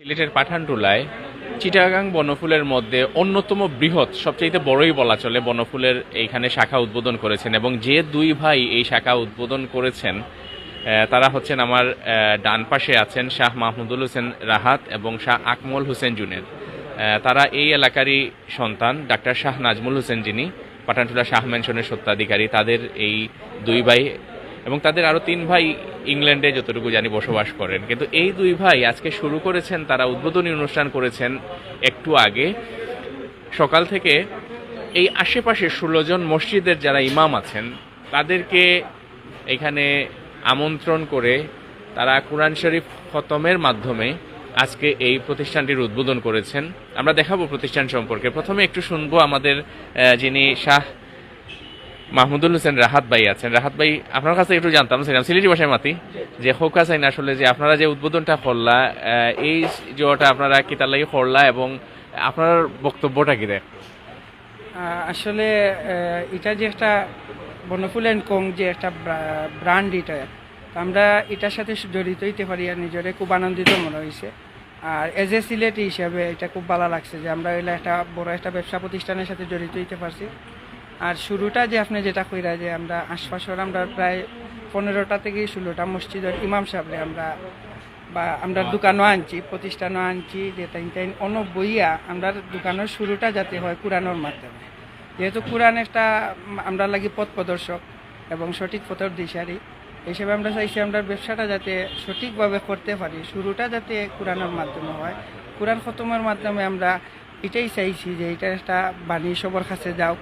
সিলেটের পাঠানটুলায় চিটাগাং বনফুলের মধ্যে অন্যতম বৃহৎ সবচেয়ে বড়ই বলা চলে বনফুলের এইখানে শাখা উদ্বোধন করেছেন এবং যে দুই ভাই এই শাখা উদ্বোধন করেছেন তারা হচ্ছেন আমার ডান পাশে আছেন শাহ মাহমুদুল হোসেন রাহাত এবং শাহ আকমল হোসেন জুনের তারা এই এলাকারই সন্তান, ডাক্তার শাহ নাজমুল হোসেন যিনি, পাঠানটুলা শাহ মেনশনের সত্ত্বাধিকারী তাদের এই দুই ভাই এবং তাদের আরও তিন ভাই ইংল্যান্ডে যতটুকু জানি বসবাস করেন। কিন্তু এই দুই ভাই আজকে শুরু করেছেন, তারা উদ্বোধনী অনুষ্ঠান করেছেন একটু আগে। সকাল থেকে এই আশেপাশে ষোলো জন মসজিদের যারা ইমাম আছেন, তাদেরকে এখানে আমন্ত্রণ করে তারা কোরআন শরীফ খতমের মাধ্যমে আজকে এই প্রতিষ্ঠানটির উদ্বোধন করেছেন। আমরা দেখাবো প্রতিষ্ঠান সম্পর্কে। প্রথমে একটু শুনব আমাদের যিনি শাহ মাহমুদুল হোসেন রাহাত ভাই আছেন। রাহাত ভাই আপনার কাছে একটু জানতাম ছিলাম সিলেটি ভাষায় মাতি যে হোকা চাইন আসলে যে আপনারা যে উদ্বোধনটা করলা এই জোয়াটা আপনারা কিতার লাগে করলা এবং আপনার বক্তব্যটা কি আহ, আসলে এটা যে একটা বনফুল অ্যান্ড কং যে একটা ব্র্যান্ড এটা আমরা এটার সাথে জড়িত হইতে পারি আর নিজেরে খুব আনন্দিত মনে হয়েছে আর এজ এ সিলেটি হিসাবে এটা খুব ভালো লাগছে যে আমরা একটা বড় একটা ব্যবসা প্রতিষ্ঠানের সাথে জড়িত হইতে পারছি। আর শুরুটা যে আপনি যেটা কইরা যে আমরা আশপাশের আমরা প্রায় পনেরোটা থেকে ষোলোটা মসজিদের ইমাম সাহেবরে আমরা বা আমরা দোকানও আনছি প্রতিষ্ঠানও আনছি যে তাই তাই অন্য বইয়া আমরা দোকানের শুরুটা যাতে হয় কোরআনের মাধ্যমে। যেহেতু কোরআন একটা আমরা লাগি পথ প্রদর্শক এবং সঠিক পথের দিশারি হিসেবে আমরা চাইছি আমরা ব্যবসাটা যাতে সঠিকভাবে করতে পারি। শুরুটা যাতে কোরআনের মাধ্যমে হয়। কোরআন খতমের মাধ্যমে আমরা এটাই চাইছি যে এটা একটা বাণী সবার কাছে যাও।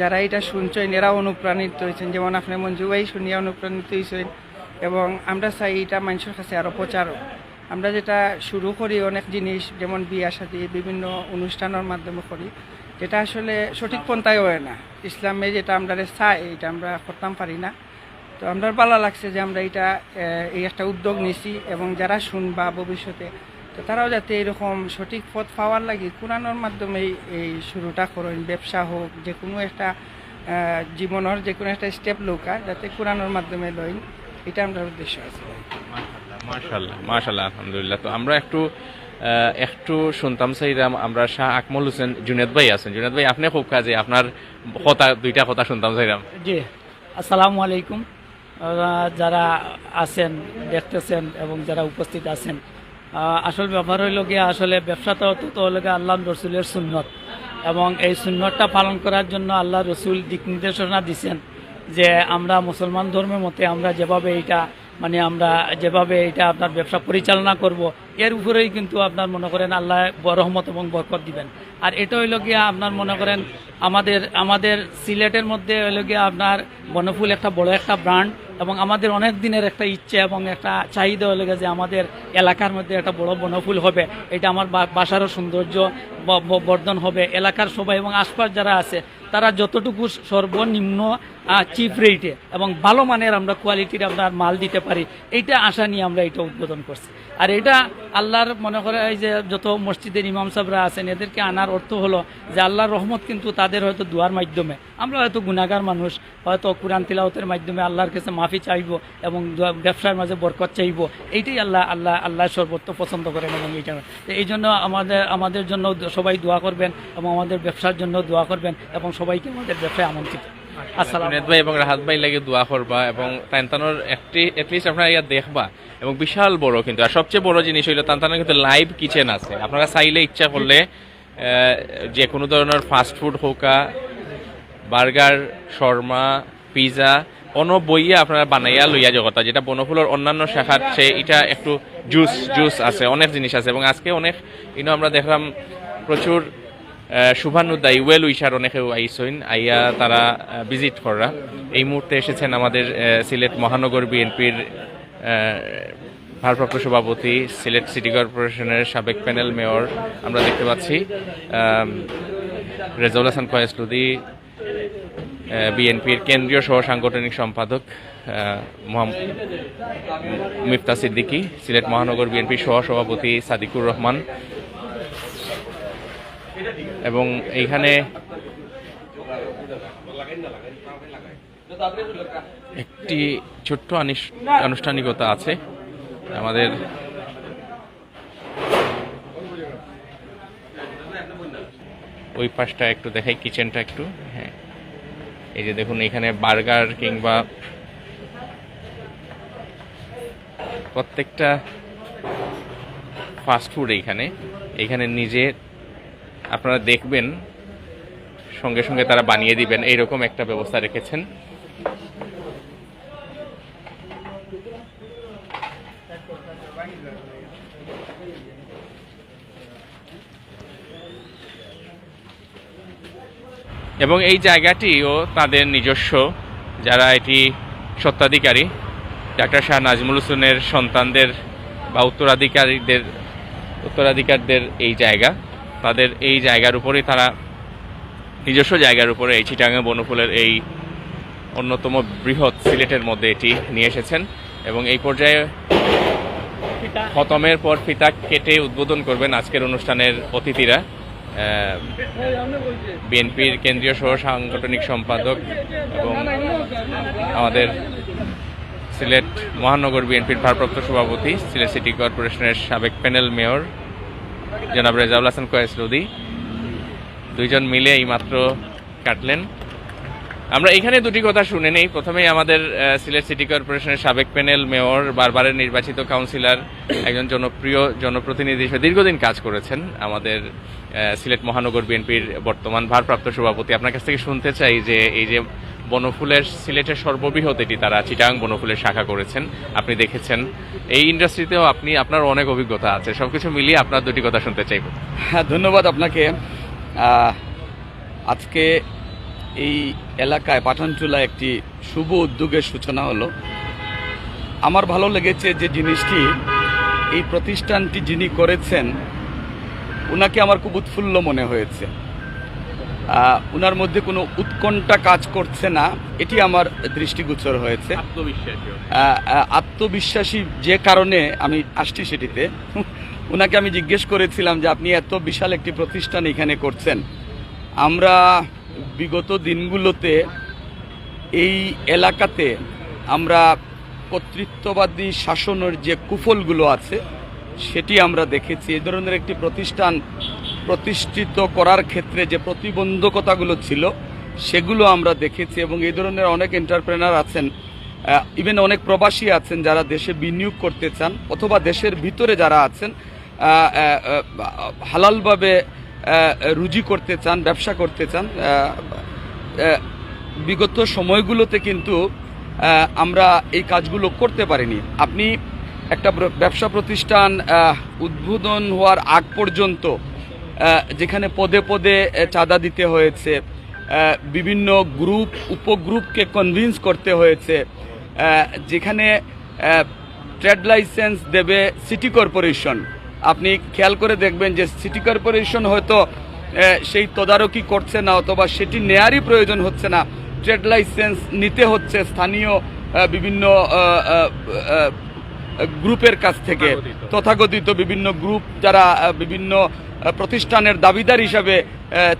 যারা এটা শুনছেন এরা অনুপ্রাণিত হয়েছেন। যেমন আপনি মঞ্জু ভাই শুনিয়া অনুপ্রাণিত হয়েছেন এবং আমরা চাই এটা মানুষের কাছে আরও প্রচার আমরা যেটা শুরু করি অনেক জিনিস, যেমন বিয়া সাথী বিভিন্ন অনুষ্ঠানের মাধ্যমে করি। যেটা আসলে সঠিক পন্থায় হয় না। ইসলামে যেটা আমরা চাই, এটা আমরা করতাম পারি না। তো আমরা ভালো লাগছে যে আমরা এটা এই একটা উদ্যোগ নিছি এবং যারা শুনবা ভবিষ্যতে তো তারাও যাতে এরকম সঠিক পথ পাওয়ার লাগে কোরআনের মাধ্যমে এই শুরুটা করেন ব্যবসা হোক যে কোনো একটা জীবনের যে কোনো একটা স্টেপ লৌকা যাতে কোরআনের মাধ্যমে লইন এটা আমরা উদ্দেশ্য আছে। মাশাল্লাহ মাশাল্লাহ আলহামদুলিল্লাহ। তো আমরা একটু একটু শুনতাম চাইলাম আমরা শাহ আকমল হোসেন জুনেদ ভাই আছেন। জুনেদ ভাই আপনি খুব কাজে আপনার কথা দুইটা কথা শুনতাম চাইলাম জি আসসালামু আলাইকুম। যারা আছেন দেখতেছেন এবং যারা উপস্থিত আছেন আসল ব্যাপার হইল গিয়ে আসলে ব্যবসাটা তো তো হলো গিয়ে আল্লাহ রসুলের সুন্নত। এবং এই সুন্নতটা পালন করার জন্য আল্লাহ রসুল দিক নির্দেশনা দিচ্ছেন যে আমরা মুসলমান ধর্মের মতে আমরা যেভাবে এটা মানে আমরা যেভাবে এটা আপনার ব্যবসা পরিচালনা করব, এর উপরেই কিন্তু আপনার মনে করেন আল্লাহ রহমত এবং বরকত দিবেন। আর এটা হইল গিয়া আপনার মনে করেন আমাদের আমাদের সিলেটের মধ্যে হইল গিয়া আপনার বনফুল একটা বড় একটা ব্র্যান্ড এবং আমাদের অনেক দিনের একটা ইচ্ছে এবং একটা চাহিদা হয়ে গেছে আমাদের এলাকার মধ্যে একটা বড় বনফুল হবে। এটা আমার বাসারও সৌন্দর্য বর্ধন হবে। এলাকার সবাই এবং আশপাশ যারা আছে, তারা যতটুকু সর্বনিম্ন চিপ রেটে এবং ভালো মানের আমরা কোয়ালিটির আপনার মাল দিতে পারি, এইটা আশা নিয়ে আমরা এটা উদ্বোধন করছি। আর এটা আল্লাহর মনে করে যে যত মসজিদের ইমাম সাহেবরা আছেন, এদেরকে আনার অর্থ হলো যে আল্লাহর রহমত কিন্তু তাদের হয়তো দুয়ার মাধ্যমে। আমরা হয়তো গুণাগার মানুষ, হয়তো কোরআন তিলাওতের মাধ্যমে আল্লাহর কাছে মাফি চাইব এবং ব্যবসার মাঝে বরকত চাইব, এইটাই আল্লাহ আল্লাহ আল্লাহ সর্বত্র পছন্দ করেন এবং এইটা এই জন্য আমাদের আমাদের জন্য সবাই দোয়া করবেন এবং আমাদের ব্যবসার জন্য দোয়া করবেন এবং সবাইকে আমাদের ব্যবসায় আমন্ত্রিত। এবং এটলিস্ট আপনারা দেখবা এবং বিশাল কিন্তু সবচেয়ে জিনিস কিন্তু লাইভ কিচেন আছে। চাইলে ইচ্ছা করলে যে কোনো ধরনের ফাস্ট ফুড হোকা, বার্গার, শর্মা, পিজা অন্য বইয়া আপনারা বানাইয়া লইয়া জগতা, যেটা বনফুলের অন্যান্য শাখার সে এটা একটু জুস জুস আছে, অনেক জিনিস আছে এবং আজকে অনেক ইনো আমরা দেখলাম প্রচুর শুভানুদ্দায়ী ওয়েল উইশার অনেকেও আইসইন। আইয়া তারা ভিজিট করা। এই মুহূর্তে এসেছেন আমাদের সিলেট মহানগর বিএনপির ভারপ্রাপ্ত সভাপতি, সিলেট সিটি কর্পোরেশনের সাবেক প্যানেল মেয়র আমরা দেখতে পাচ্ছি। রেজাউল হাসান কয়েস লুদি বিএনপির কেন্দ্রীয় সহ সাংগঠনিক সম্পাদক মিফতা সিদ্দিকী, সিলেট মহানগর বিএনপির সহ সভাপতি সাদিকুর রহমান এবং এইখানে একটি ছোট্ট আনুষ্ঠানিকতা আছে। আমাদের ওই পাশটা একটু দেখাই, কিচেনটা একটু। হ্যাঁ। এই যে দেখুন, এখানে বার্গার কিংবা প্রত্যেকটা ফাস্টফুড এইখানে। এখানে নিজের আপনারা দেখবেন, সঙ্গে সঙ্গে তারা বানিয়ে দিবেন। এইরকম একটা ব্যবস্থা রেখেছেন। এবং এই জায়গাটিও তাদের নিজস্ব, যারা এটি সত্ত্বাধিকারী ডাক্তার শাহ নাজমুল হোসেনের সন্তানদের বা উত্তরাধিকারীদের, উত্তরাধিকারদের এই জায়গা। তাদের এই জায়গার উপরেই তারা নিজস্ব জায়গার উপরে এই চিটাঙ্গা বনফুলের এই অন্যতম বৃহৎ সিলেটের মধ্যে এটি নিয়ে এসেছেন এবং এই পর্যায়ে খতমের পর ফিতা কেটে উদ্বোধন করবেন আজকের অনুষ্ঠানের অতিথিরা বিএনপির কেন্দ্রীয় সহ সাংগঠনিক সম্পাদক এবং আমাদের সিলেট মহানগর বিএনপির ভারপ্রাপ্ত সভাপতি সিলেট সিটি কর্পোরেশনের সাবেক প্যানেল মেয়র জনাব রেজাউল হাসান কয়েস রুদি। দুইজন মিলে এই মাত্র কাটলেন। আমরা এখানে দুটি কথা শুনে নেই। প্রথমেই আমাদের সিলেট সিটি কর্পোরেশনের সাবেক প্যানেল মেয়র, বারবারের নির্বাচিত কাউন্সিলর, একজন জনপ্রিয় জনপ্রতিনিধি হিসেবে দীর্ঘদিন কাজ করেছেন আমাদের সিলেট মহানগর বিএনপির বর্তমান ভারপ্রাপ্ত সভাপতি। আপনার কাছ থেকে শুনতে চাই যে এই যে বনফুলের সিলেটের সর্ববৃহৎ এটি, তারা চিটাং বনফুলের শাখা করেছেন। আপনি দেখেছেন। এই ইন্ডাস্ট্রিতেও আপনি, আপনার অনেক অভিজ্ঞতা আছে। সবকিছু মিলিয়ে আপনার দুটি কথা শুনতে চাইব। হ্যাঁ ধন্যবাদ আপনাকে। আজকে এই এলাকায় পাঠানচুলা একটি শুভ উদ্যোগের সূচনা হলো। আমার ভালো লেগেছে যে জিনিসটি, এই প্রতিষ্ঠানটি যিনি করেছেন ওনাকে আমার খুব উৎফুল্ল মনে হয়েছে। ওনার মধ্যে কোনো উৎকণ্ঠা কাজ করছে না। এটি আমার দৃষ্টিগোচর হয়েছে। আত্মবিশ্বাসী যে কারণে আমি আসছি সেটিতে ওনাকে আমি জিজ্ঞেস করেছিলাম যে আপনি এত বিশাল একটি প্রতিষ্ঠান এখানে করছেন। আমরা বিগত দিনগুলোতে এই এলাকাতে আমরা কর্তৃত্ববাদী শাসনের যে কুফলগুলো আছে সেটি আমরা দেখেছি। এই ধরনের একটি প্রতিষ্ঠান প্রতিষ্ঠিত করার ক্ষেত্রে যে প্রতিবন্ধকতাগুলো ছিল, সেগুলো আমরা দেখেছি এবং এই ধরনের অনেক এন্টারপ্রেনার আছেন ইভেন অনেক প্রবাসী আছেন যারা দেশে বিনিয়োগ করতে চান অথবা দেশের ভিতরে যারা আছেন হালালভাবে রুজি করতে চান, ব্যবসা করতে চান বিগত সময়গুলোতে কিন্তু আমরা এই কাজগুলো করতে পারিনি। আপনি একটা ব্যবসা প্রতিষ্ঠান উদ্বোধন হওয়ার আগ পর্যন্ত যেখানে পদে পদে চাঁদা দিতে হয়েছে বিভিন্ন গ্রুপ উপগ্রুপকে কনভিন্স করতে হয়েছে যেখানে ট্রেড লাইসেন্স দেবে সিটি কর্পোরেশন আপনি খেয়াল করে দেখবেন যে সিটি কর্পোরেশন হয়তো সেই তদারকি করছে না অথবা সেটি নেয়ারই প্রয়োজন হচ্ছে না। ট্রেড লাইসেন্স নিতে হচ্ছে স্থানীয় বিভিন্ন গ্রুপের কাছ থেকে। তথাকথিত। বিভিন্ন গ্রুপ যারা বিভিন্ন প্রতিষ্ঠানের দাবিদার হিসাবে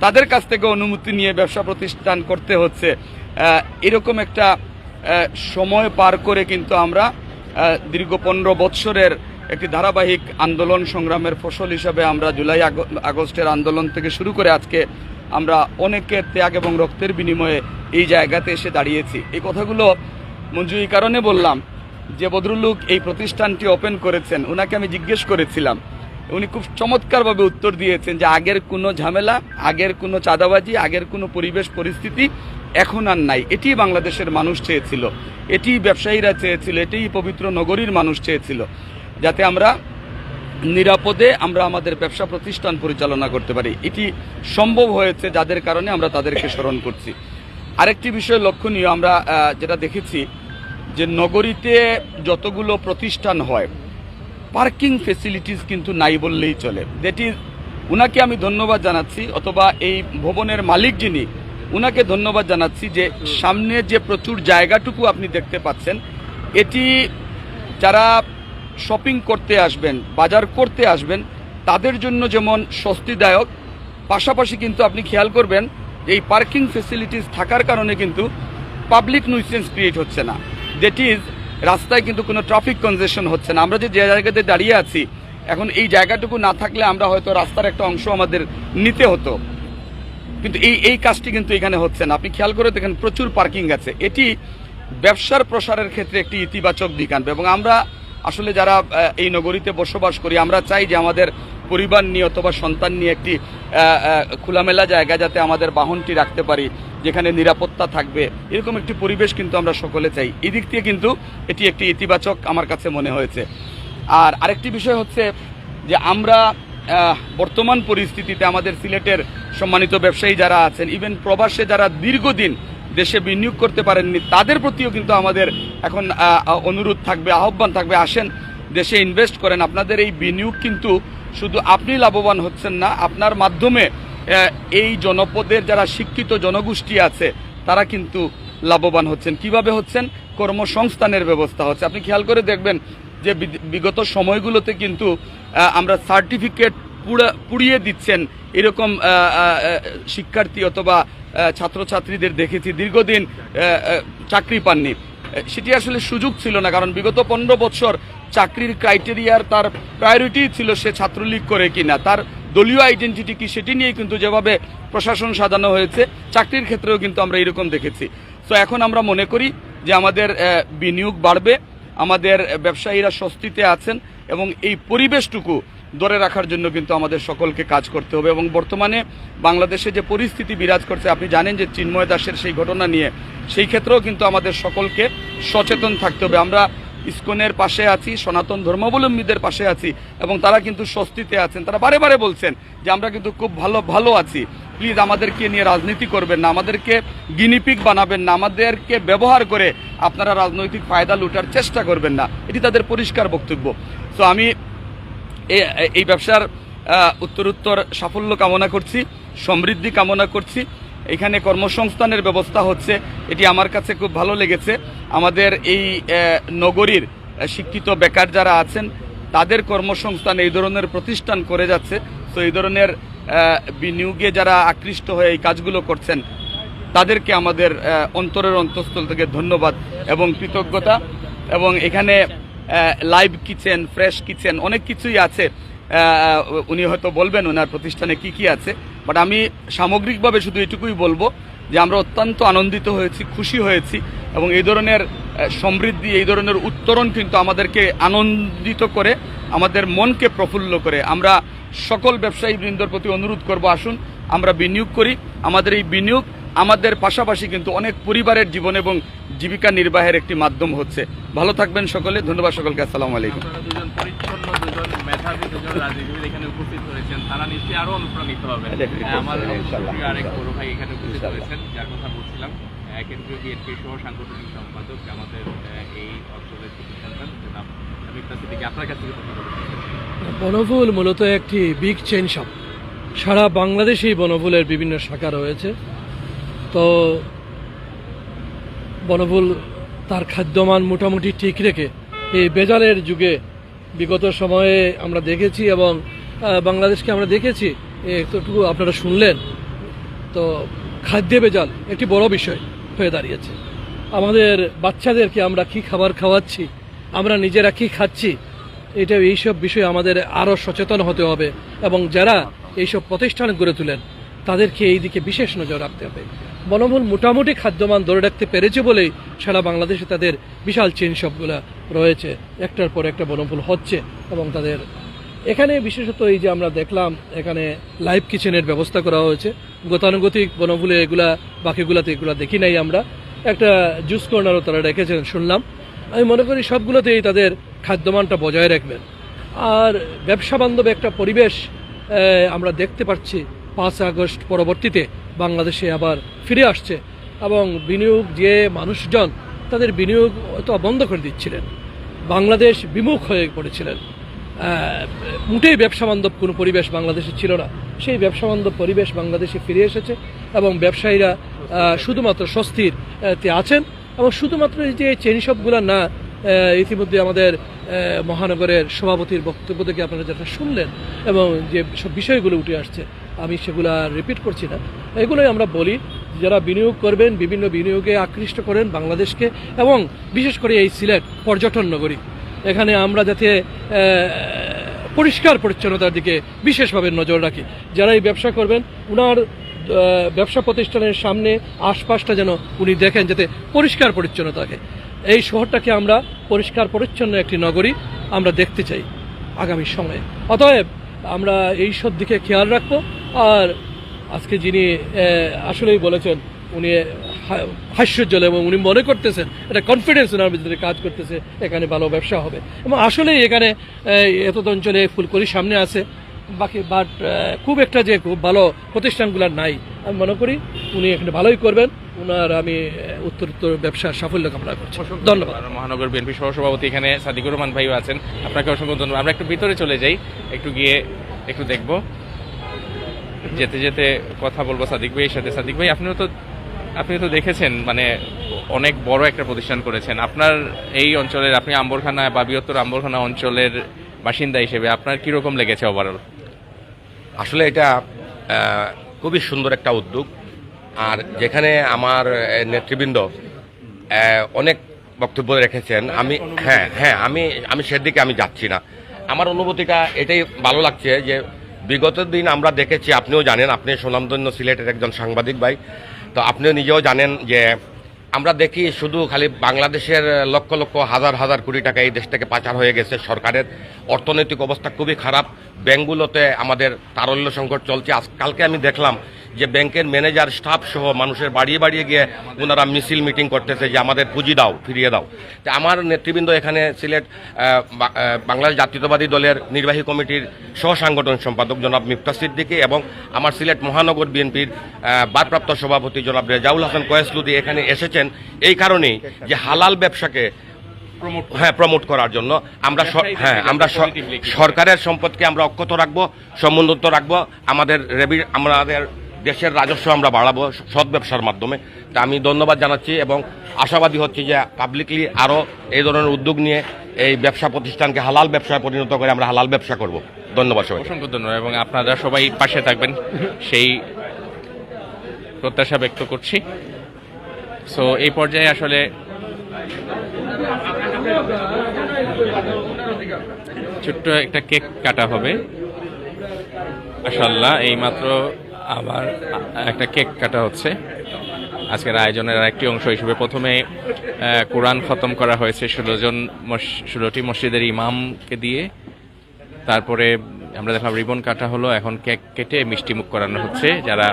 তাদের কাছ থেকে অনুমতি নিয়ে ব্যবসা প্রতিষ্ঠান করতে হচ্ছে। এরকম একটা সময় পার করে কিন্তু আমরা দীর্ঘ পনেরো বৎসরের একটি ধারাবাহিক আন্দোলন সংগ্রামের ফসল হিসাবে আমরা জুলাই আগ- আগস্টের আন্দোলন থেকে শুরু করে আজকে আমরা অনেকের ত্যাগ এবং রক্তের বিনিময়ে এই জায়গাতে এসে দাঁড়িয়েছি। এই কথাগুলো মঞ্জু এই কারণে বললাম যে বদরুল্লুক এই প্রতিষ্ঠানটি ওপেন করেছেন। ওনাকে আমি জিজ্ঞেস করেছিলাম উনি খুব চমৎকারভাবে উত্তর দিয়েছেন যে আগের কোনো ঝামেলা, আগের কোনো চাঁদাবাজি, আগের কোনো পরিবেশ পরিস্থিতি এখন আর নাই। এটি বাংলাদেশের মানুষ চেয়েছিল। এটি ব্যবসায়ীরা চেয়েছিল। এটি পবিত্র নগরীর মানুষ চেয়েছিল। যাতে আমরা নিরাপদে আমরা আমাদের ব্যবসা প্রতিষ্ঠান পরিচালনা করতে পারি। এটি সম্ভব হয়েছে যাদের কারণে আমরা তাদেরকে স্মরণ করছি। আরেকটি বিষয় লক্ষণীয় আমরা যেটা দেখেছি যে নগরীতে যতগুলো প্রতিষ্ঠান হয় পার্কিং ফেসিলিটিস কিন্তু নাই বললেই চলে। দ্যাট ইজ উনাকে আমি ধন্যবাদ জানাচ্ছি অথবা এই ভবনের মালিক যিনি উনাকে ধন্যবাদ জানাচ্ছি যে সামনে যে প্রচুর জায়গাটুকু আপনি দেখতে পাচ্ছেন এটি যারা শপিং করতে আসবেন বাজার করতে আসবেন তাদের জন্য যেমন স্বস্তিদায়ক পাশাপাশি কিন্তু আপনি খেয়াল করবেন এই পার্কিং ফেসিলিটিস থাকার কারণে কিন্তু পাবলিক নুইসেন্স ক্রিয়েট হচ্ছে না। দ্যাট ইজ রাস্তায় কিন্তু কোনো ট্রাফিক কনজেশন হচ্ছে না। আমরা যে জায়গাতে দাঁড়িয়ে আছি, এখন এই জায়গাটুকু না থাকলে আমরা হয়তো রাস্তার একটা অংশ আমাদের নিতে হতো। কিন্তু এই এই কাজটি কিন্তু এখানে হচ্ছে না। আপনি খেয়াল করে দেখেন, প্রচুর পার্কিং আছে। এটি ব্যবসার প্রসারের ক্ষেত্রে একটি ইতিবাচক দিক আনবে এবং আমরা আসলে যারা এই নগরীতে বসবাস করি, আমরা চাই যে আমাদের পরিবার নিয়ে অথবা সন্তান নিয়ে একটি খোলামেলা জায়গা যাতে আমাদের বাহনটি রাখতে পারি, যেখানে নিরাপত্তা থাকবে, এরকম একটি পরিবেশ কিন্তু আমরা সকলে চাই। এই দিক থেকে কিন্তু এটি একটি ইতিবাচক আমার কাছে মনে হয়েছে। আর আরেকটি বিষয় হচ্ছে যে আমরা বর্তমান পরিস্থিতিতে আমাদের সিলেটের সম্মানিত ব্যবসায়ী যারা আছেন ইভেন প্রবাসে যারা দীর্ঘদিন দেশে বিনিয়োগ করতে পারেননি, তাদের প্রতিও কিন্তু আমাদের এখন অনুরোধ থাকবে, আহ্বান থাকবে, আসেন দেশে ইনভেস্ট করেন। আপনাদের এই বিনিয়োগ কিন্তু শুধু আপনি লাভবান হচ্ছেন না, আপনার মাধ্যমে এই জনপদের যারা শিক্ষিত জনগোষ্ঠী আছে, তারা কিন্তু লাভবান হচ্ছেন। কীভাবে হচ্ছেন? কর্মসংস্থানের ব্যবস্থা হচ্ছে। আপনি খেয়াল করে দেখবেন যে বিগত সময়গুলোতে কিন্তু আমরা সার্টিফিকেট পুড়িয়ে দিচ্ছেন এরকম শিক্ষার্থী অথবা ছাত্রছাত্রীদের দেখেছি। দীর্ঘদিন চাকরি পাননি। সেটি আসলে সুযোগ ছিল না, কারণ বিগত পনেরো বছর চাকরির ক্রাইটেরিয়ার তার প্রায়োরিটি ছিল সে ছাত্রলীগ করে কিনা। তার দলীয় আইডেন্টিটি কি সেটি নিয়ে কিন্তু যেভাবে প্রশাসন সাজানো হয়েছে, চাকরির ক্ষেত্রেও কিন্তু আমরা এরকম দেখেছি। তো এখন আমরা মনে করি যে আমাদের বিনিয়োগ বাড়বে, আমাদের ব্যবসায়ীরা স্বস্তিতে আছেন এবং এই পরিবেশটুকু ধরে রাখার জন্য কিন্তু আমাদের সকলকে কাজ করতে হবে এবং বর্তমানে বাংলাদেশে যে পরিস্থিতি বিরাজ করছে, আপনি জানেন যে চিন্ময় দাসের সেই ঘটনা নিয়ে, সেই ক্ষেত্রেও কিন্তু আমাদের সকলকে সচেতন থাকতে হবে। আমরা ইসকনের পাশে আছি, সনাতন ধর্মাবলম্বীদের পাশে আছি এবং তারা কিন্তু স্বস্তিতে আছেন। তারা বারে বারে বলছেন যে আমরা কিন্তু খুব ভালো ভালো আছি। প্লিজ আমাদেরকে নিয়ে রাজনীতি করবেন না, আমাদেরকে গিনিপিক বানাবেন না, আমাদেরকে ব্যবহার করে আপনারা রাজনৈতিক ফায়দা লুটার চেষ্টা করবেন না। এটি তাদের পরিষ্কার বক্তব্য। তো আমি এই ব্যবসার উত্তরোত্তর সাফল্য কামনা করছি, সমৃদ্ধি কামনা করছি। এখানে কর্মসংস্থানের ব্যবস্থা হচ্ছে, এটি আমার কাছে খুব ভালো লেগেছে। আমাদের এই নগরীর শিক্ষিত বেকার যারা আছেন, তাদের কর্মসংস্থান এই ধরনের প্রতিষ্ঠান করে যাচ্ছে। তো এই ধরনের বিনিয়োগে যারা আকৃষ্ট হয়ে এই কাজগুলো করছেন, তাদেরকে আমাদের অন্তরের অন্তঃস্থল থেকে ধন্যবাদ এবং কৃতজ্ঞতা। এবং এখানে লাইভ কিচেন ফ্রেশ কিচেন অনেক কিছুই আছে। উনি হয়তো বলবেন ওনার প্রতিষ্ঠানে কি কি আছে। বাট আমি সামগ্রিকভাবে শুধু এটুকুই বলব যে আমরা অত্যন্ত আনন্দিত হয়েছি, খুশি হয়েছি এবং এই ধরনের সমৃদ্ধি, এই ধরনের উত্তরণ কিন্তু আমাদেরকে আনন্দিত করে, আমাদের মনকে প্রফুল্ল করে। আমরা সকল ব্যবসায়ী বৃন্দর প্রতি অনুরোধ করব, আসুন, আমরা বিনিয়োগ করি। আমাদের এই বিনিয়োগ আমাদের পাশাপাশি কিন্তু অনেক পরিবারের জীবন এবং জীবিকা নির্বাহের একটি মাধ্যম হচ্ছে। ভালো থাকবেন সকলে ধন্যবাদ সকলকে আসসালামু আলাইকুম। আপনারা দুজন পরিচ্ছন্ন দুজন মেধাবী দুজন রাজনীতিবিদ এখানে উপস্থিত হয়েছেন। তারা নিশ্চয়ই আরও অনুপ্রাণিত হবে। Definitely, আমার ইনশাআল্লাহ। প্রিয় আরেক বড় ভাই এখানে উপস্থিত হয়েছেন যার কথা বলছিলাম। কেন্দ্রীয় বিএনপি সহ সাংগঠনিক সম্পাদক আমাদের এই অঞ্চলের কৃতি সন্তান জনাব আপনার কাছ থেকে বনফুল মূলত একটি বিগ চেন শপ সারা বাংলাদেশেই বনফুলের বিভিন্ন শাখা রয়েছে। তো বনফুল, তার খাদ্যমান মোটামুটি ঠিক রেখে এই বেজালের যুগে বিগত সময়ে আমরা দেখেছি এবং বাংলাদেশকে আমরা দেখেছি। একটুকু আপনারা শুনলেন। তো খাদ্যে বেজাল একটি বড় বিষয় হয়ে দাঁড়িয়েছে। আমাদের বাচ্চাদেরকে আমরা কি খাবার খাওয়াচ্ছি, আমরা নিজেরা কি খাচ্ছি এটা এইসব বিষয়ে আমাদের আরও সচেতন হতে হবে এবং যারা এইসব প্রতিষ্ঠান গড়ে তোলেন, তাদেরকে এই দিকে বিশেষ নজর রাখতে হবে। বনভূল মোটামুটি খাদ্যমান ধরে রাখতে পেরেছে বলেই সারা বাংলাদেশে তাদের বিশাল চেন সবগুলা রয়েছে। একটার পর একটা বনভূল হচ্ছে এবং তাদের এখানে বিশেষত এই যে আমরা দেখলাম, এখানে লাইভ কিচেনের ব্যবস্থা করা হয়েছে। গতানুগতিক বনভুলে এগুলা, বাকিগুলাতে এগুলা দেখি নাই আমরা। একটা জুস কর্নারও তারা রেখেছেন, শুনলাম। আমি মনে করি সবগুলোতেই তাদের খাদ্যমানটা বজায় রাখবেন। আর ব্যবসা বান্ধব একটা পরিবেশ আমরা দেখতে পাচ্ছি পাঁচ আগস্ট পরবর্তীতে। বাংলাদেশে আবার ফিরে আসছে এবং বিনিয়োগ যে মানুষজন তাদের বিনিয়োগ তো বন্ধ করে দিচ্ছিলেন। বাংলাদেশ বিমুখ হয়ে পড়েছিলেন। মোটেই ব্যবসা বান্ধব কোনো পরিবেশ বাংলাদেশে ছিল না। সেই ব্যবসা বান্ধব পরিবেশ বাংলাদেশে ফিরে এসেছে এবং ব্যবসায়ীরা শুধুমাত্র স্বস্তির তে আছেন এবং শুধুমাত্র এই যে চেন শপগুলো না ইতিমধ্যে আমাদের মহানগরের সভাপতির বক্তব্য থেকে আপনারা যেটা শুনলেন এবং যে সব বিষয়গুলো উঠে আসছে আমি সেগুলো রিপিট করছি না। এগুলোই আমরা বলি, যারা বিনিয়োগ করবেন, বিভিন্ন বিনিয়োগে আকৃষ্ট করেন বাংলাদেশকে এবং বিশেষ করে এই সিলেট পর্যটন নগরী। এখানে আমরা যাতে পরিষ্কার পরিচ্ছন্নতার দিকে বিশেষভাবে নজর রাখি। যারা এই ব্যবসা করবেন ওনার ব্যবসা প্রতিষ্ঠানের সামনে আশপাশটা যেন উনি দেখেন, যাতে পরিষ্কার পরিচ্ছন্ন থাকে। এই শহরটাকে আমরা পরিষ্কার পরিচ্ছন্ন একটি নগরী আমরা দেখতে চাই আগামী সময়ে। অতএব আমরা এই সব দিকে খেয়াল রাখব। আর আজকে যিনি আসলেই বলেছেন, উনি হাস্যজ্জ্বল এবং উনি মনে করতেছেন, এটা কনফিডেন্স ওনার ভিতরে কাজ করতেছে, এখানে ভালো ব্যবসা হবে। এবং আসলেই এখানে এত অঞ্চলে ফুলকলি সামনে আছে। বাকি বাট খুব একটা যে খুব ভালো প্রতিষ্ঠানগুলো নাই। আমি মনে করি উনি এখানে ভালোই করবেন। ওনার আমি আহ, উত্তর উত্তর ব্যবসার সাফল্য কামনা করছি। ধন্যবাদ। মহানগর বিএনপি সহসভাপতি এখানে সাদিকুর রহমান ভাইও আছেন। আপনাকে অসংখ্য ধন্যবাদ। আমরা একটু ভিতরে চলে যাই। একটু গিয়ে একটু দেখব। যেতে যেতে কথা বলব সাদিক ভাইয়ের সাথে। সাদিক ভাই আপনিও তো আপনি তো দেখেছেন মানে অনেক বড় একটা প্রতিষ্ঠান করেছেন। আপনার এই অঞ্চলের আপনি আম্বরখানা বা বৃহত্তর আম্বরখানা অঞ্চলের বাসিন্দা হিসেবে আপনার কীরকম লেগেছে ওভারঅল আসলে এটা খুবই সুন্দর একটা উদ্যোগ। আর যেখানে আমার নেতৃবৃন্দ অনেক বক্তব্য রেখেছেন, আমি হ্যাঁ হ্যাঁ আমি আমি সেদিকে আমি যাচ্ছি না। আমার অনুভূতিটা এটাই ভালো লাগছে যে বিগত দিন আমরা দেখেছি, আপনিও জানেন, আপনি সুনামধন্য সিলেটের একজন সাংবাদিক ভাই, তো আপনিও নিজেও জানেন যে আমরা দেখি শুধু খালি বাংলাদেশের লক্ষ লক্ষ, হাজার হাজার কোটি টাকা এই দেশ থেকে পাচার হয়ে গেছে, সরকারের অর্থনৈতিক অবস্থা খুবই খারাপ। ব্যাঙ্কগুলোতে আমাদের তারল্য সংকট চলছে। আজকালকে আমি দেখলাম যে ব্যাংকের ম্যানেজার স্টাফ সহ মানুষের বাড়িয়ে বাড়িয়ে গিয়ে ওনারা মিছিল মিটিং করতেছে যে আমাদের পুঁজি দাও ফিরিয়ে দাও তো আমার নেতৃবৃন্দ এখানে সিলেট বাংলাদেশ জাতীয়তাবাদী দলের নির্বাহী কমিটির সহ সাংগঠন সম্পাদক জনাব মিফতা সিদ্দিকী এবং আমার সিলেট মহানগর বিএনপির আহ, ভারপ্রাপ্ত সভাপতি জনাব রেজাউল হাসান কয়েসলুদি এখানে এসেছেন এই কারণেই যে হালাল ব্যবসাকে হ্যাঁ প্রমোট করার জন্য আমরা হ্যাঁ আমরা? সরকারের সম্পদকে আমরা অক্ষত রাখব সমুন্নত রাখব আমাদের রেবি আমাদের দেশের রাজস্ব আমরা বাড়াবো সৎ ব্যবসার মাধ্যমে। তা আমি ধন্যবাদ জানাচ্ছি এবং আশাবাদী হচ্ছি যে পাবলিকলি আরও এই ধরনের উদ্যোগ নিয়ে এই ব্যবসা প্রতিষ্ঠানকে হালাল ব্যবসায় পরিণত করে আমরা হালাল ব্যবসা করব। ধন্যবাদ সবাই অসংখ্য ধন্যবাদ এবং আপনারা সবাই পাশে থাকবেন। সেই প্রত্যাশা ব্যক্ত করছি। সো এই পর্যায়ে আসলে ছোট্ট একটা কেক কাটা হবে। মাশাল্লাহ এই মাত্র আবার একটা কেক কাটা হচ্ছে। আজকের আয়োজনের আরেকটি অংশ হিসেবে প্রথমে কোরআন খতম করা হয়েছে ষোলো জন ষোলোটি মসজিদের ইমামকে দিয়ে। তারপরে আমরা দেখলাম রিবন কাটা হলো, এখন কেক কেটে মিষ্টি মুখ করানো হচ্ছে। যারা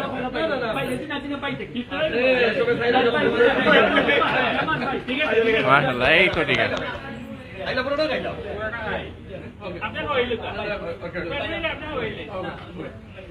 থ্যাংক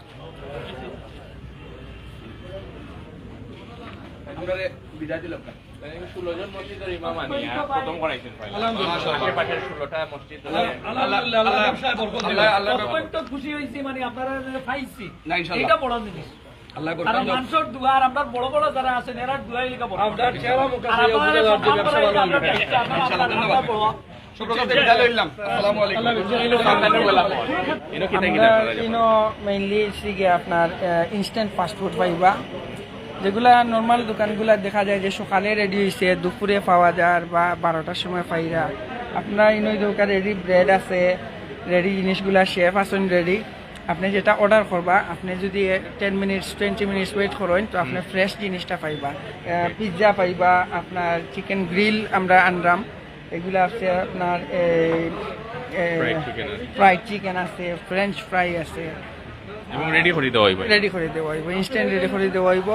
অত্যন্ত খুশি হয়েছি মানে আপনারা পাইছি এটা বড় জিনিস। মানুষের দুয়া আর আপনার বড় বড় যারা আছেন এরা দুয়াই লিখা বড়। আপনার চেহারা মুখ বড়। ইনো মেইনলি সিগে আপনার ইনস্ট্যান্ট ফাস্টফুড পাইবা। যেগুলা নর্মাল দোকানগুলা দেখা যায় যে সকালে রেডি হয়েছে দুপুরে পাওয়া যায় বা বারোটার সময় পাইরা। আপনার ইনো দোকান রেডি ব্রেড আছে রেডি জিনিসগুলা শেফ আছেন রেডি আপনি যেটা অর্ডার করবা আপনি যদি ten minutes twenty minutes wait করেন তো আপনি ফ্রেশ জিনিসটা পাইবা। পিৎজা পাইবা আপনার চিকেন গ্রিল আমরা আনরাম। এগুলো আছে আপনার ফ্রাইড চিকেন আছে। ফ্রেঞ্চ ফ্রাই আছে এবং রেডি করে দেওয়া হইবে। রেডি করে দেওয়া হইব ইনস্ট্যান্ট রেডি করে দেওয়া হইব।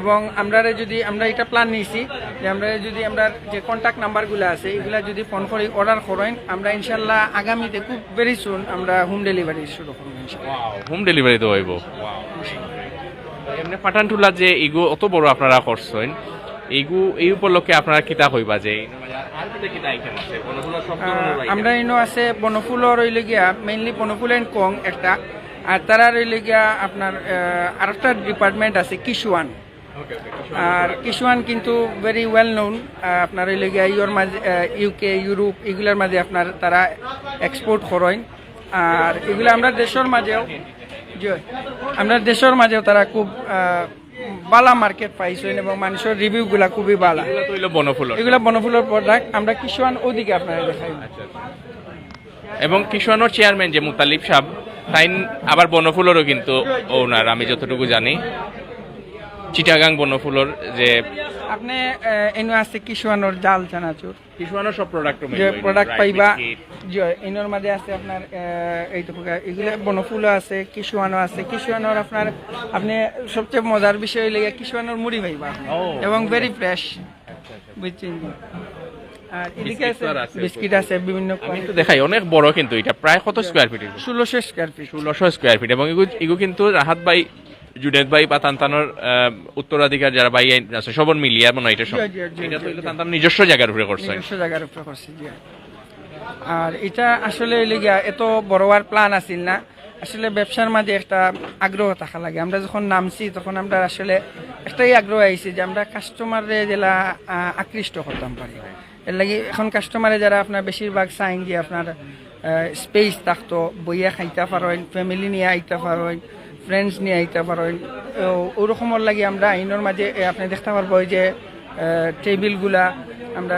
এবং আমরা যদি আমরা এটা প্ল্যান নিয়েছি যে আমরা যদি আমরা যে কন্ট্যাক্ট নাম্বারগুলো আছে এগুলা যদি ফোন করে অর্ডার করেন আমরা ইনশাল্লাহ আগামীতে খুব ভেরি সুন আমরা হোম ডেলিভারি শুরু করব হোম ডেলিভারি দেওয়া হইব। এমনি পাঠানটুলা যে ইগু অত বড় আপনারা করছেন ইগু এই উপলক্ষে আপনারা কিতা হইবা যে আর আমরা ইনো আছে বনফুলর রইলে গিয়া মেইনলি বনফুল এন্ড কং একটা। আর তারা রইলে গিয়া আপনার আরেকটা ডিপার্টমেন্ট আছে কিশুয়ান। আর কিশুয়ান কিন্তু ভেরি ওয়েল নোন আপনার রইলে গিয়া ইউর মাঝে ইউকে ইউরোপ এগুলোর মাঝে আপনার তারা এক্সপোর্ট করেন। আর এগুলো আমরা দেশের মাঝেও আমরা দেশের মাঝেও তারা খুব বালা মার্কেট পাইছেন এবং মানুষের রিভিউগুলা খুবই বালা। বনফুল এগুলো বনফুলের প্রোডাক্ট আমরা কিষান ওদিকে আপনারা দেখাই। এবং কিষানোর চেয়ারম্যান যে মুতালিব সাহেব তাই আবার বনফুলেরও কিন্তু ওনার আমি যতটুকু জানি। চিটাগাং বনফুলর যে আপনি এনে আছে কিষানোর জাল চানাচুর। কিষানোর সব প্রোডাক্ট যে প্রোডাক্ট পাইবা যে এনোর মাঝে আছে আপনার এই তো এগুলো বনফুলও আছে কিষুয়ানো আছে। কিষুয়ানোর আপনার আপনি সবচেয়ে মজার বিষয় লেগে কিষুয়ানোর মুড়ি পাইবা এবং ভেরি ফ্রেশ বুঝছেন আর এদিকে আছে বিস্কিট আছে। বিভিন্ন আমি একটু দেখাই অনেক বড় কিন্তু এটা। প্রায় কত স্কোয়ার ফিট ষোলোশো স্কোয়ার ফিট ষোলোশো স্কোয়ার ফিট এবং কিন্তু রাহাত ভাই জুনেদ ভাই বা তান্তানোর উত্তরাধিকার যারা ভাই আছে সবর মিলিয়ে মনে হয় এটা সব। এটা তো। তান্তানোর নিজস্ব জায়গার উপরে করছে। নিজস্ব জায়গার উপরে করছি জি। আর এটা আসলে লেগিয়া এত বড় হওয়ার প্ল্যান আছিল না। আসলে ব্যবসার মাঝে একটা আগ্রহ থাকা লাগে। আমরা যখন নামছি তখন আমরা আসলে একটাই আগ্রহ আইছি যে আমরা কাস্টমারে যেলা আকৃষ্ট করতাম পারি। এর লাগি এখন কাস্টমারে যারা আপনার বেশিরভাগ চাইন যে আপনার স্পেস থাকতো বইয়া খাইতে পারেন ফ্যামিলি নিয়ে আইতে পারেন ফ্রেন্ডস নিয়ে আইতে পারেন ওরকমের লাগে আমরা আইনের মাঝে আপনি দেখতে পারব যে টেবিলগুলা, আমরা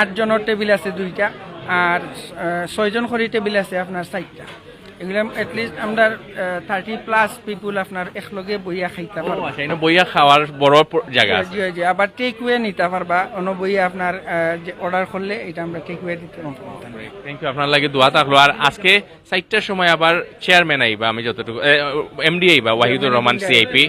আটজনের টেবিল আছে দুইটা, আর ছয়জন করে টেবিল আছে আপনার চারটা। এগুলো এটলিস্ট আমরা থার্টি প্লাস পিপুল আপনার একলগে বইয়া খাইতে পারব। আচ্ছা বইয়া খাওয়ার বড় জায়গা জি জি আবার টেক ওয়ে নিতে পারবা অন্য বইয়া আপনার যে অর্ডার করলে এটা আমরা টেক ওয়ে দিতে পারব। থ্যাংক ইউ আপনার লাগে দোয়া থাকল। আর আজকে চারটার সময় আবার চেয়ারম্যান আইবা আমি যতটুকু এমডি আইবা ওয়াহিদুর রহমান সিআইপি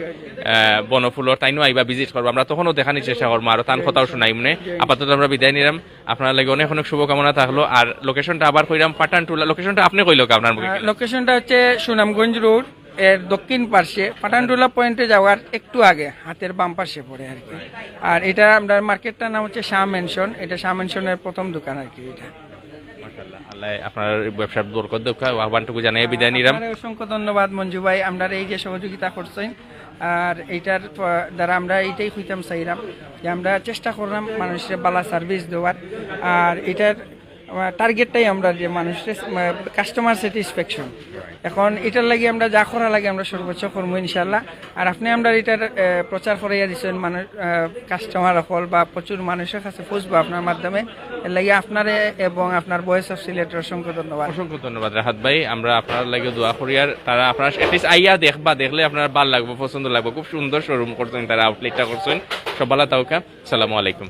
বনফুলর তাইনও আইবা ভিজিট করব আমরা তখনও দেখানোর চেষ্টা করব আর তান কথাও শোনাই মনে। আপাতত আমরা বিদায় নিলাম। আপনার লাগে অনেক অনেক শুভকামনা থাকল। আর লোকেশনটা আবার কইরাম পাটান টুলা। লোকেশনটা আপনি কইলো আপনার লোকেশনটা হচ্ছে সুনামগঞ্জ রোডের দক্ষিণ পার্শ্বে। পাটানটুলা পয়েন্টে যাওয়ার একটু আগে, হাতের বাম পাশে পড়ে আর কি। আর এটা আমরা মার্কেটটার নাম হচ্ছে শাহ মেনশন এটা শাহ মেনশনের প্রথম দোকান আর কি, এটা। আল্লাহ আপনার ব্যবসার আহ্বানটুকু জানিয়ে বিদায় নিলাম। আপনারে অসংখ্য ধন্যবাদ মঞ্জু ভাই। আমরা এই যে সহযোগিতা করছেন, আর এইটার দ্বারা আমরা এইটাই হইতাম চাইলাম যে আমরা চেষ্টা করলাম মানুষের বালা সার্ভিস দেওয়ার। আর এটার টার্গেটটাই আমরা যে মানুষের কাস্টমার স্যাটিসফ্যাকশন এখন এটার লাগে আমরা যা করা লাগে আমরা সর্বোচ্চ করব ইনশাল্লাহ আর আপনি আমরা এটার প্রচার করাইয়া দিচ্ছেন মানুষ কাস্টমার হল বা প্রচুর মানুষের কাছে পৌঁছবো আপনার মাধ্যমে। এর লাগে আপনারে এবং আপনার বয়েস অফ সিলেটের অসংখ্য ধন্যবাদ। অসংখ্য ধন্যবাদ রাহাত ভাই। আমরা আপনার লাগে দোয়া করি আর তারা আপনার আইয়া দেখবা দেখলে আপনার ভালো লাগবে পছন্দ লাগবে। খুব সুন্দর শোরুম করছেন তারা আউটলেটটা করছেন। সব ভালো তাওকা সালামু আলাইকুম।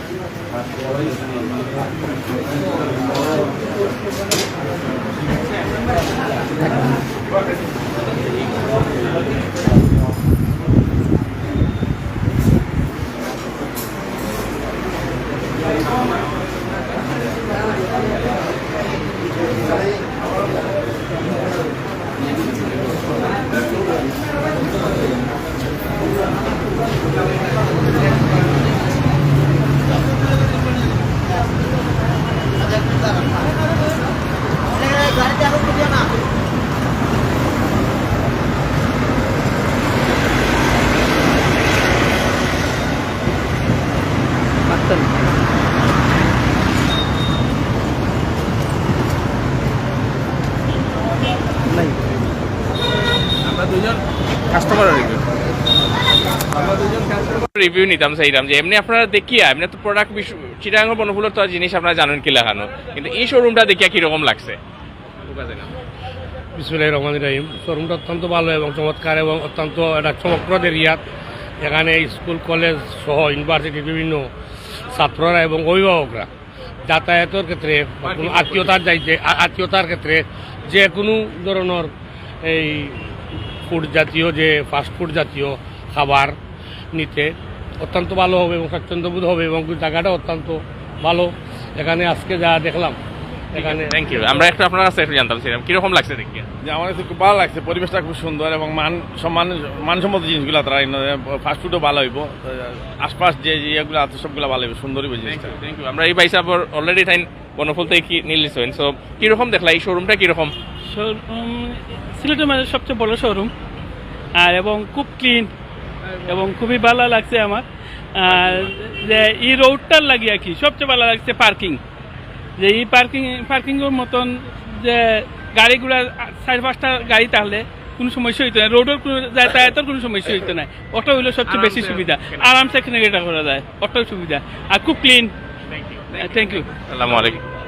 আমরা রিভিউ নিতাম চাইতাম যে এমনি আপনারা দেখিয়া এমনি তো প্রোডাক্ট চিটাঙ্গ বনফুলের তো জিনিস আপনারা জানেন কি লেখানো কিন্তু এই শোরুমটা দেখিয়া কীরকম লাগছে? বিসমুল্লাহ রহমান রাহিম শোরুমটা অত্যন্ত ভালো এবং চমৎকার এবং অত্যন্ত একটা চমকপ্রদ এরিয়াত এখানে স্কুল কলেজ সহ ইউনিভার্সিটির বিভিন্ন ছাত্ররা এবং অভিভাবকরা যাতায়াতের ক্ষেত্রে আত্মীয়তার যাইতে আত্মীয়তার ক্ষেত্রে যে কোনো ধরনের এই ফুড জাতীয় যে ফাস্টফুড জাতীয় খাবার নিতে অত্যন্ত ভালো হবে এবং স্বাচ্ছন্দ্যবোধ হবে এবং জায়গাটা অত্যন্ত ভালো। এখানে আজকে যা দেখলাম এখানে থ্যাংক ইউ আমরা একটু আপনার কাছে একটু জানতে চাইছিলাম কীরকম লাগছে দেখি যে আমার কাছে খুব ভালো লাগছে পরিবেশটা খুব সুন্দর এবং মান সম্মান মানসম্মত জিনিসগুলো তারা ফাস্টফুডও ভালো হইব। আশপাশ যে ইয়েগুলো আছে সবগুলো ভালো হইব সুন্দর হইব জিনিসটা। থ্যাংক ইউ আমরা এই বাইসা অলরেডি টাইম বনফুল থেকে কি নিলেছেন সো কীরকম দেখলা? এই শোরুমটা কীরকম? শোরুম সিলেটের মধ্যে সবচেয়ে বড় শোরুম আর এবং খুব ক্লিন এবং খুবই ভালো লাগছে আমার। যে এই রোডটার লাগিয়ে কি সবচেয়ে ভালো লাগছে পার্কিং যে এই পার্কিং পার্কিংয়ের মতন যে গাড়িগুলা চার পাঁচটা গাড়ি তাহলে কোনো সমস্যা হইতো না। রোডের কোনো যাতায়াতের কোনো সমস্যা হইতো না। অটো হইল সবচেয়ে বেশি সুবিধা। আরামসে এখানে এটা করা যায়। অটো সুবিধা। আর খুব ক্লিন থ্যাংক ইউ আসসালামু আলাইকুম।